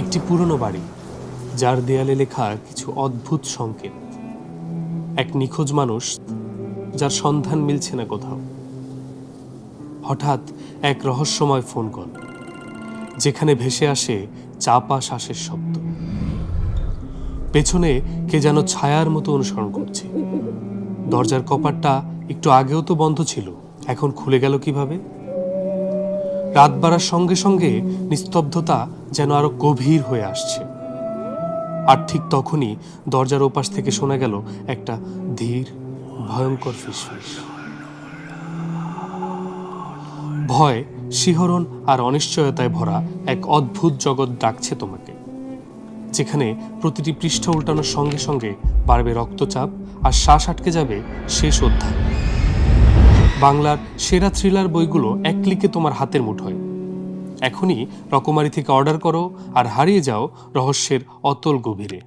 একটি পুরনো বাড়ি, যার দেয়ালে লেখা কিছু অদ্ভুত সংকেত। এক নিখোঁজ মানুষ, যার সন্ধান মিলছে না কোথাও। হঠাৎ এক রহস্যময় ফোন কল, যেখানে ভেসে আসে চাপা শ্বাসের শব্দ। পেছনে কে যেন ছায়ার মতো অনুসরণ করছে। দরজার কপাটটা একটু আগেও তো বন্ধ ছিল, এখন খুলে গেল কীভাবে? রাত বাড়ার সঙ্গে সঙ্গে নিস্তব্ধতা যেন আরও গভীর হয়ে আসছে। আর ঠিক তখনই দরজার ওপাশ থেকে শোনা গেল একটা ধীর, ভয়ঙ্কর ফিসফিস। ভয়, শিহরণ আর অনিশ্চয়তায় ভরা এক অদ্ভুত জগৎ ডাকছে তোমাকে, যেখানে প্রতিটি পৃষ্ঠা উল্টানোর সঙ্গে সঙ্গে বাড়বে রক্তচাপ আর শ্বাস আটকে যাবে শেষ অধ্যায়। বাংলার সেরা থ্রিলার বইগুলো এক ক্লিকে তোমার হাতের মুঠোয়। এখনই রকমারি থেকে অর্ডার করো আর হারিয়ে যাও রহস্যের অতল গভীরে।